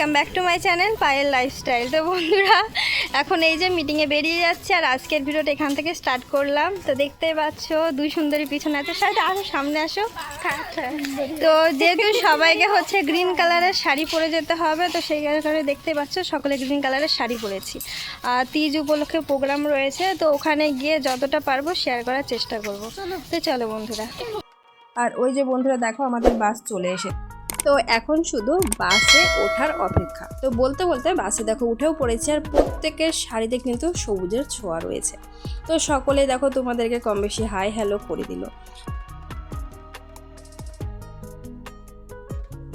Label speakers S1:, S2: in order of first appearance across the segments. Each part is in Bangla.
S1: Welcome back to my channel Payel lifestyle তো বন্ধুরা, এখন এই যে মিটিংয়ে বেরিয়ে যাচ্ছে আর আজকের ভিডিওটা এখান থেকে স্টার্ট করলাম। তো দেখতেই পাচ্ছ, দুই সুন্দরী পিছনে আছে। সাথে আসো সামনে আসো। তো যেহেতু সবাইকে হচ্ছে গ্রিন কালারের শাড়ি পরে যেতে হবে, তো সেই কারণে দেখতে পাচ্ছ, সকলে গ্রিন কালারের শাড়ি পরেছি। আর তিজ উপলক্ষে প্রোগ্রাম রয়েছে, তো ওখানে গিয়ে যতটা পারব শেয়ার করার চেষ্টা করব। তো চলো বন্ধুরা।
S2: আর ওই যে বন্ধুরা, দেখো আমাদের বাস চলে এসে তো এখন শুধু বাসে ওঠার অপেক্ষা। তো বলতে বলতে বাসে দেখো উঠেও পড়েছে আর প্রত্যেকের শাড়িতে কিন্তু সবুজের ছোঁয়া রয়েছে। তো সকলে দেখো তোমাদেরকে কম বেশি হাই হ্যালো করে দিল।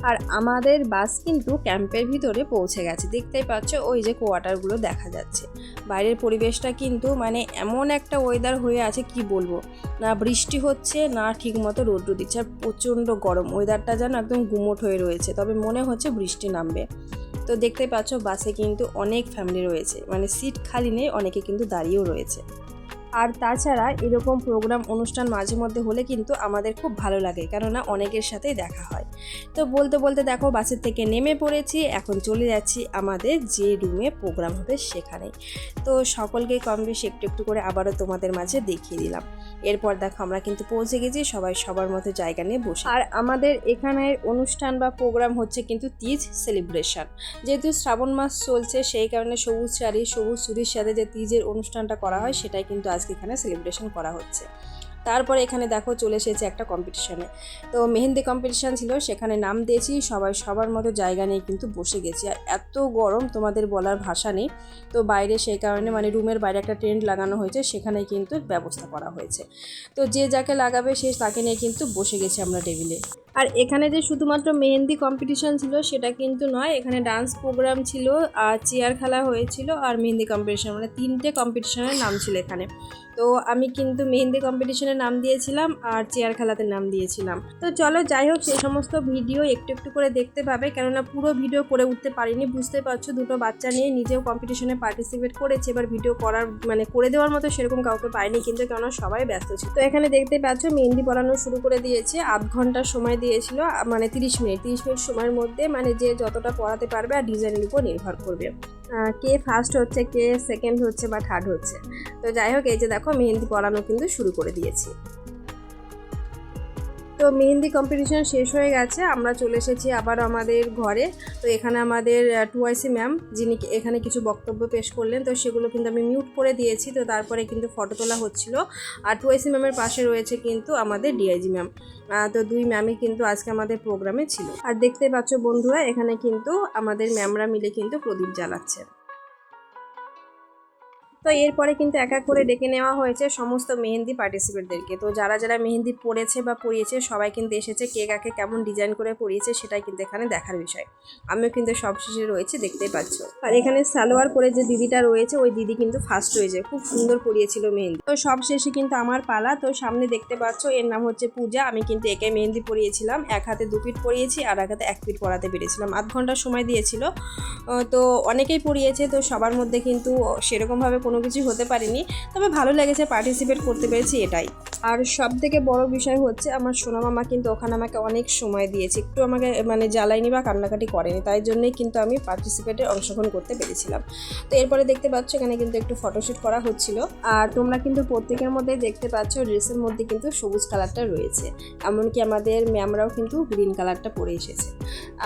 S2: আর আমাদের বাস কিন্তু ক্যাম্পের ভিতরে পৌঁছে গেছে। দেখতেই পাচ্ছ ওই যে কোয়ার্টারগুলো দেখা যাচ্ছে। বাইরের পরিবেশটা কিন্তু মানে এমন একটা ওয়েদার হয়ে আছে, কি বলব? না বৃষ্টি হচ্ছে, না ঠিক মতো রোদ্র দিচ্ছে। আর প্রচণ্ড গরম। ওয়েদারটা যেন একদম গুমোট হয়ে রয়েছে, তবে মনে হচ্ছে বৃষ্টি নামবে। তো দেখতে পাচ্ছ বাসে কিন্তু অনেক ফ্যামিলি রয়েছে। মানে সিট খালি নেই, অনেকে কিন্তু দাঁড়িয়েও রয়েছে। আর তাছাড়া এরকম প্রোগ্রাম অনুষ্ঠান মাঝে মধ্যে হলে কিন্তু আমাদের খুব ভালো লাগে, কেননা অনেকের সাথেই দেখা হয়। তো বলতে বলতে দেখো বাসের থেকে নেমে পড়েছি, এখন চলে যাচ্ছি আমাদের যে রুমে প্রোগ্রাম হবে সেখানে তো সকলকে কম বেশি একটু একটু করে আবারও তোমাদের মাঝে দেখিয়ে দিলাম। এরপর দেখো আমরা কিন্তু পৌঁছে গেছি, সবাই সবার মতো জায়গা নিয়ে বসে। আর আমাদের এখানের অনুষ্ঠান বা প্রোগ্রাম হচ্ছে কিন্তু তিজ সেলিব্রেশন যেহেতু শ্রাবণ মাস চলছে, সেই কারণে সবুজ শাড়ি, সবুজ চুরির সাথে যে তিজের অনুষ্ঠানটা করা হয়, সেটাই কিন্তু আজকে এখানে সেলিব্রেশন করা হচ্ছে। তারপরে এখানে দেখো চলে এসেছে একটা কম্পিটিশনে তো মেহেন্দি কম্পিটিশান ছিল, সেখানে নাম দিয়েছি, সবাই সবার মতো জায়গা নিয়ে কিন্তু বসে গেছি। আর এত গরম, তোমাদের বলার ভাষা নেই। তো বাইরে সেই কারণে মানে রুমের বাইরে একটা টেন্ট লাগানো হয়েছে, সেখানে কিন্তু ব্যবস্থা করা হয়েছে। তো যে যাকে লাগাবে, সে তাকে নিয়ে কিন্তু বসে গেছি আমরা টেবিলে আর এখানে যে শুধুমাত্র মেহেন্দি কম্পিটিশন ছিল, সেটা কিন্তু নয়, এখানে ডান্স প্রোগ্রাম ছিল আর চেয়ার খেলা হয়েছিল আর মেহেন্দি কম্পিটিশন মানে তিনটে কম্পিটিশনের নাম ছিল এখানে। তো আমি কিন্তু মেহেন্দি কম্পিটিশনের নাম দিয়েছিলাম আর চেয়ার খেলাতে নাম দিয়েছিলাম। তো চলো যাই হোক, সেই সমস্ত ভিডিও একটু একটু করে দেখতে পাবে, কেননা পুরো ভিডিও করে উঠতে পারিনি বুঝতে পারছ দুটো বাচ্চা নিয়ে নিজেও কম্পিটিশনে পার্টিসিপেট করেছে, এবার ভিডিও করার মানে করে দেওয়ার মতো সেরকম কাউকে পাইনি, কিন্তু কেননা সবাই ব্যস্ত ছিল। তো এখানে দেখতে পাচ্ছ, মেহেন্দি পড়ানো শুরু করে দিয়েছে, আধ ঘণ্টা সময় দিয়েছিল মানে তিরিশ মিনিট তিরিশ মিনিট সময়ের মধ্যে মানে যে যতটা পড়াতে পারবে আর ডিজাইনের উপর নির্ভর করবে। কে ফার্স্ট হচ্ছে, কে সেকেন্ড হচ্ছে বা থার্ড হচ্ছে। তো যাই হোক, এই যে দেখো, মেহেন্দি পড়ানো কিন্তু শুরু করে দিয়েছি। তো মেহেন্দি কম্পিটিশন শেষ হয়ে গেছে, আমরা চলে এসেছি আবার আমাদের ঘরে। তো এখানে আমাদের টুয়াইসি ম্যাম যিনি এখানে কিছু বক্তব্য পেশ করলেন, তো সেগুলো কিন্তু আমি মিউট করে দিয়েছি, তো তারপরে কিন্তু ফটো তোলা হচ্ছিল। আর টুয়াইসি ম্যামের পাশে রয়েছে কিন্তু আমাদের ডিআইজি ম্যাম তো দুই ম্যামই কিন্তু আজকে আমাদের প্রোগ্রামে ছিল। আর দেখতে পাচ্ছ বন্ধুরা, এখানে কিন্তু আমাদের ম্যামরা মিলে কিন্তু প্রদীপ জ্বালাচ্ছে। তো এরপরে কিন্তু এক এক করে ডেকে নেওয়া হয়েছে সমস্ত মেহেন্দি পার্টিসিপেটদেরকে তো যারা যারা মেহেন্দি পড়েছে বা পরিয়েছে সবাই কিন্তু এসেছে কে কাকে কেমন ডিজাইন করে পরিয়েছে সেটাই কিন্তু এখানে দেখার বিষয়। আমিও কিন্তু সব শেষে রয়েছে, দেখতেই পাচ্ছ। আর এখানে সালোয়ার পরে যে দিদিটা রয়েছে, ওই দিদি কিন্তু ফার্স্ট হয়েছে খুব সুন্দর পরিয়েছিল মেহেন্দি। তো সব শেষে কিন্তু আমার পালা। তো সামনে দেখতে পাচ্ছ, এর নাম হচ্ছে পূজা। আমি কিন্তু একে মেহেন্দি পরিয়েছিলাম এক হাতে দু পিঠ পরিয়েছি আর এক হাতে এক পিঠ পরাতে পেরেছিলাম। আধ ঘণ্টা সময় দিয়েছিল। তো অনেকেই পড়িয়েছে, তো সবার মধ্যে কিন্তু সেরকমভাবে কোনো কিছু হতে পারিনি, তবে ভালো লেগেছে পার্টিসিপেট করতে পেরেছি এটাই। আর সব থেকে বড় বিষয় হচ্ছে আমার সোনা মামা কিন্তু ওখানে আমাকে অনেক সময় দিয়েছে, একটু আমাকে মানে জ্বালায়নি বা কান্নাকাটি করেনি, তাই জন্যই কিন্তু আমি পার্টিসিপেটে অংশগ্রহণ করতে পেরেছিলাম। তো এরপরে দেখতে পাচ্ছ এখানে কিন্তু একটু ফটোশ্যুট করা হচ্ছিল, আর তোমরা কিন্তু প্রত্যেকের মধ্যে দেখতে পাচ্ছ ড্রেসের মধ্যে কিন্তু সবুজ কালারটা রয়েছে, এমনকি আমাদের ম্যামরাও কিন্তু গ্রিন কালারটা পরে এসেছে।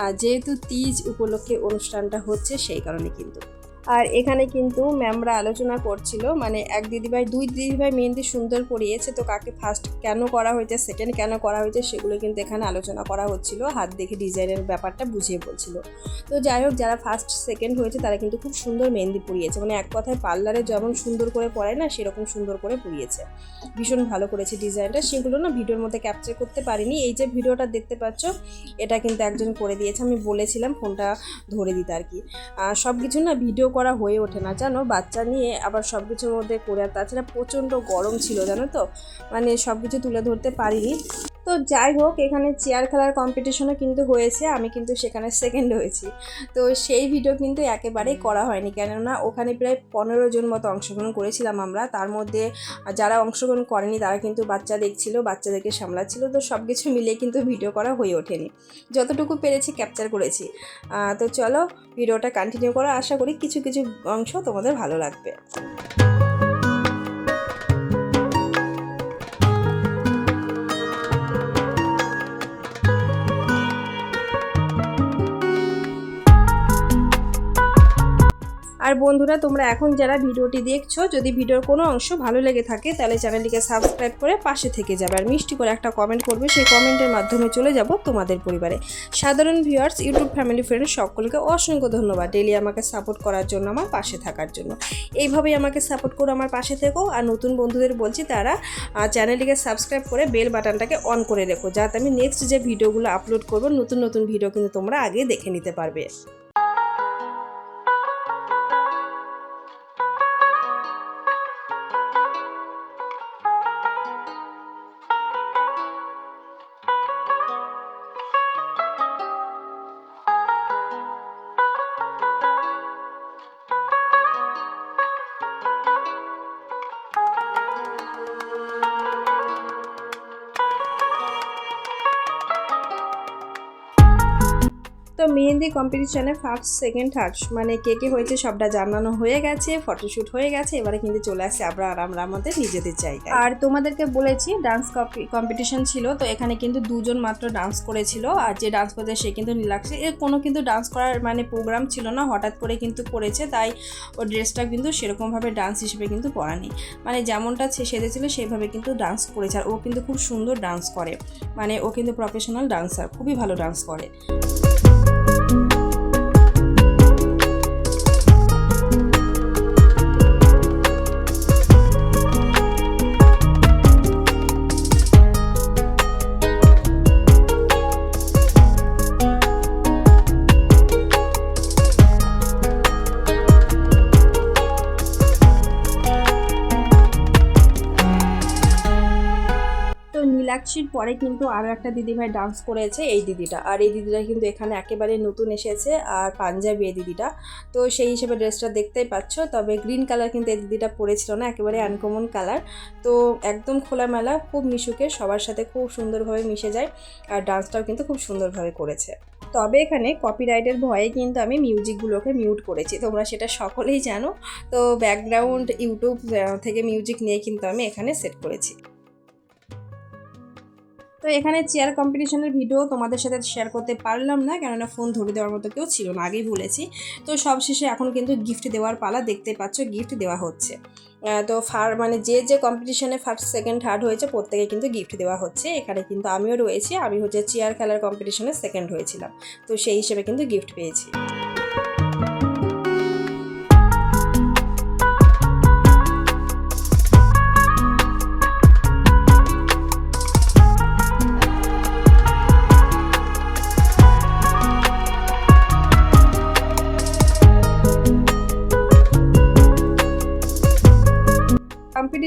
S2: আর যেহেতু তিজ উপলক্ষে অনুষ্ঠানটা হচ্ছে সেই কারণে কিন্তু। আর এখানে কিন্তু ম্যামরা আলোচনা করছিল মানে এক দিদিভাই, দুই দিদিভাই মেহেন্দি সুন্দর পরিয়েছে তো কাকে ফার্স্ট কেন করা হয়েছে সেকেন্ড কেন করা হয়েছে, সেগুলো কিন্তু এখানে আলোচনা করা হচ্ছিল, হাত দেখে ডিজাইনের ব্যাপারটা বুঝিয়ে বলছিল। তো যাই হোক, যারা ফার্স্ট সেকেন্ড হয়েছে, তারা কিন্তু খুব সুন্দর মেহেন্দি পরিয়েছে মানে এক কথায় পার্লারে যেমন সুন্দর করে পড়ায় না, সেরকম সুন্দর করে পরিয়েছে ভীষণ ভালো করেছে ডিজাইনটা, সেগুলো না ভিডিওর মধ্যে ক্যাপচার করতে পারিনি, এই যে ভিডিওটা দেখতে পাচ্ছ, এটা কিন্তু একজন করে দিয়েছে, আমি বলেছিলাম, ফোনটা ধরে দিতে আর কি। সব কিছু না ভিডিও করা হয়ে ওঠে না। জানো, বাচ্চা নিয়ে আবার সব কিছুর মধ্যে করে আর তাছাড়া প্রচণ্ড গরম ছিল, জানো তো? মানে সব কিছু তুলে ধরতে পারিনি। তো যাই হোক, এখানে চেয়ার খেলার কম্পিটিশনও কিন্তু হয়েছে, আমি কিন্তু সেখানে সেকেন্ড হয়েছি। তো সেই ভিডিও কিন্তু একেবারেই করা হয়নি, কেননা ওখানে প্রায় পনেরো জন মতো অংশগ্রহণ করেছিলাম আমরা। তার মধ্যে যারা অংশগ্রহণ করেনি, তারা কিন্তু বাচ্চা দেখছিল, বাচ্চাদেরকে সামলাচ্ছিল। তো সব কিছু মিলিয়ে কিন্তু ভিডিও করা হয়ে ওঠেনি। যতটুকু পেরেছি ক্যাপচার করেছি। তো চলো ভিডিওটা কন্টিনিউ করা। আশা করি কিছু কিছু অংশ তোমাদের ভালো লাগবে। আর বন্ধুরা, তোমরা এখন যারা ভিডিওটি দেখছ, যদি ভিডিওর কোনো অংশ ভালো লেগে থাকে, তাহলে চ্যানেলটিকে সাবস্ক্রাইব করে পাশে থেকে যাবে। আর মিষ্টি করে একটা কমেন্ট করবে, সেই কমেন্টের মাধ্যমে চলে যাব তোমাদের পরিবারে। সাধারণ ভিউয়ার্স ইউটিউব ফ্যামিলি ফ্রেন্ড সকলকে অসংখ্য ধন্যবাদ ডেলি আমাকে সাপোর্ট করার জন্য, আমার পাশে থাকার জন্য। এইভাবেই আমাকে সাপোর্ট করো আমার পাশে থেকো। আর নতুন বন্ধুদের বলছি, তারা চ্যানেলটিকে সাবস্ক্রাইব করে বেল বাটনটাকে অন করে রেখো, যাতে আমি নেক্সট যে ভিডিওগুলো আপলোড করব, নতুন নতুন ভিডিও কিন্তু তোমরা আগে দেখে নিতে পারবে। মেহেন্দি কম্পিটিশনে ফার্স্ট সেকেন্ড থার্ড মানে কে কে হয়েছে সবটা জানানো হয়ে গেছে ফটোশ্যুট হয়ে গেছে, এবারে কিন্তু চলে আসছে আমরা আর আমরা আমাদের নিজেদের জায়গায়। আর তোমাদেরকে বলেছি ডান্স কম্পিটিশন ছিল, তো এখানে কিন্তু দুজন মাত্র ডান্স করেছিল, আর যে ডান্স করতে সে কিন্তু নীলাক্ষী এর কোনো কিন্তু ডান্স করার মানে প্রোগ্রাম ছিল না, হঠাৎ করে কিন্তু করেছে, তাই ওর ড্রেসটা কিন্তু সেরকমভাবে ডান্স হিসেবে কিন্তু পরানি মানে যেমনটা সে সেজেছিল, সেইভাবে কিন্তু ডান্স করেছে, আর ও কিন্তু খুব সুন্দর ডান্স করে। মানে ও কিন্তু প্রফেশনাল ডান্সার খুবই ভালো ডান্স করে। নীলাক্ষীর পরে কিন্তু আরও একটা দিদিভাই ডান্স করেছে এই দিদিটা। আর এই দিদিটা কিন্তু এখানে একেবারে নতুন এসেছে আর পাঞ্জাবি এই দিদিটা। তো সেই হিসেবে ড্রেসটা দেখতেই পাচ্ছ, তবে গ্রিন কালার কিন্তু এই দিদিটা পরেছিল না, একেবারে আনকমন কালার তো একদম খোলামেলা, খুব মিশুকে, সবার সাথে খুব সুন্দরভাবে মিশে যায় আর ডান্সটাও কিন্তু খুব সুন্দরভাবে করেছে। তবে এখানে কপিরাইটের ভয়ে কিন্তু আমি মিউজিকগুলোকে মিউট করেছি, তোমরা সেটা সকলেই জানো। তো ব্যাকগ্রাউন্ড ইউটিউব থেকে মিউজিক নিয়ে কিন্তু আমি এখানে সেট করেছি। তো এখানে চেয়ার কম্পিটিশনের ভিডিও তোমাদের সাথে শেয়ার করতে পারলাম না, কেননা ফোন ধরে দেওয়ার মতো কেউ ছিল না, আগেই বলেছি। তো সবশেষে এখন কিন্তু গিফট দেওয়ার পালা দেখতে পাচ্ছ গিফট দেওয়া হচ্ছে। তো ফার মানে যে যে কম্পিটিশনে ফার্স্ট সেকেন্ড থার্ড হয়েছে, প্রত্যেকে কিন্তু গিফট দেওয়া হচ্ছে। এখানে কিন্তু আমিও রয়েছি, আমি হচ্ছে চেয়ার খেলার কম্পিটিশনে সেকেন্ড হয়েছিলাম। তো সেই হিসেবে কিন্তু গিফট পেয়েছি।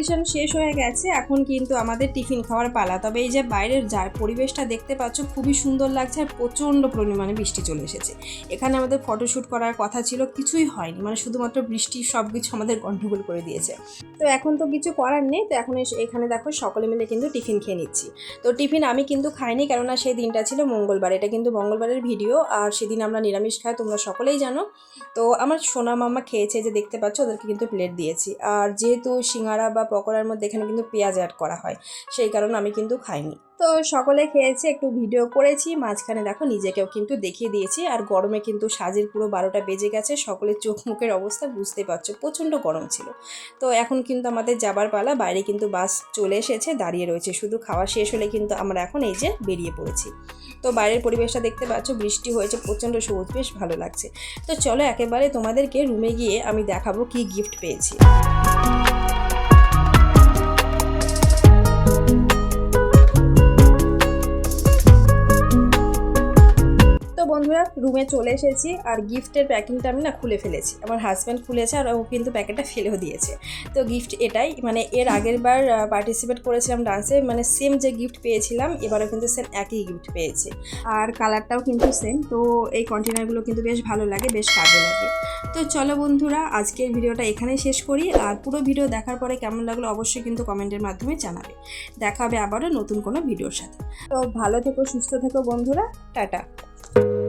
S2: কম্পিটিশন শেষ হয়ে গেছে, এখন কিন্তু আমাদের টিফিন খাওয়ার পালা। তবে এই যে বাইরের যার পরিবেশটা দেখতে পাচ্ছ, খুবই সুন্দর লাগছে আর প্রচণ্ড পরিমাণে বৃষ্টি চলে এসেছে। এখানে আমাদের ফটোশ্যুট করার কথা ছিল, কিছুই হয়নি মানে শুধুমাত্র বৃষ্টি সব কিছু আমাদের গন্ডগোল করে দিয়েছে। তো এখন তো কিছু করার নেই, তো এখন এখানে দেখো সকলে মিলে কিন্তু টিফিন খেয়ে নিচ্ছি। তো টিফিন আমি কিন্তু খাইনি, কেননা সেই দিনটা ছিল মঙ্গলবার, এটা কিন্তু মঙ্গলবারের ভিডিও, আর সেদিন আমরা নিরামিষ খাই, তোমরা সকলেই জানো। তো আমার সোনা মামা খেয়েছে যে দেখতে পাচ্ছ, ওদেরকে কিন্তু প্লেট দিয়েছি। আর যেহেতু সিঙ্গারা বা পকোড়ার মধ্যে এখানে কিন্তু পেঁয়াজ অ্যাড করা হয়। সেই কারণে আমি কিন্তু খাইনি। তো সকলে খেয়েছে, একটু ভিডিও করেছি, মাঝখানে দেখো নিজেকেও কিন্তু দেখিয়ে দিয়েছি আর গরমে কিন্তু সাজের পুরো বারোটা বেজে গেছে, সকলের চোখ মুখের অবস্থা বুঝতে পারছ, প্রচণ্ড গরম ছিল। তো এখন কিন্তু আমাদের যাবার পালা, বাইরে কিন্তু বাস চলে এসেছে, দাঁড়িয়ে রয়েছে, শুধু খাওয়া শেষ হলে কিন্তু আমরা এখন এই যে বেরিয়ে পড়েছি। তো বাইরের পরিবেশটা দেখতে পাচ্ছ, বৃষ্টি হয়েছে, প্রচণ্ড সবুজ, বেশ ভালো লাগছে। তো চলো একেবারে তোমাদেরকে রুমে গিয়ে আমি দেখাবো কি গিফট পেয়েছি। তো বন্ধুরা রুমে চলে এসেছি আর গিফটের প্যাকিংটা আমি না খুলে ফেলেছি। আমার হাজব্যান্ড খুলেছে আর ও কিন্তু প্যাকেটটা ফেলেও দিয়েছে। তো গিফট এটাই মানে এর আগের বার পার্টিসিপেট করেছিলাম ডান্সে মানে সেম যে গিফট পেয়েছিলাম, এবারও কিন্তু সেম একই গিফট পেয়েছে। আর কালারটাও কিন্তু সেম তো এই কন্টেনারগুলো কিন্তু বেশ ভালো লাগে, বেশ কাজে লাগে। তো চলো বন্ধুরা, আজকের ভিডিওটা এখানেই শেষ করি। আর পুরো ভিডিও দেখার পরে কেমন লাগল অবশ্যই কিন্তু কমেন্টের মাধ্যমে জানাবে। দেখা হবে আবারও নতুন কোনো ভিডিওর সাথে। তো ভালো থেকো, সুস্থ থেকো বন্ধুরা, টাটা। you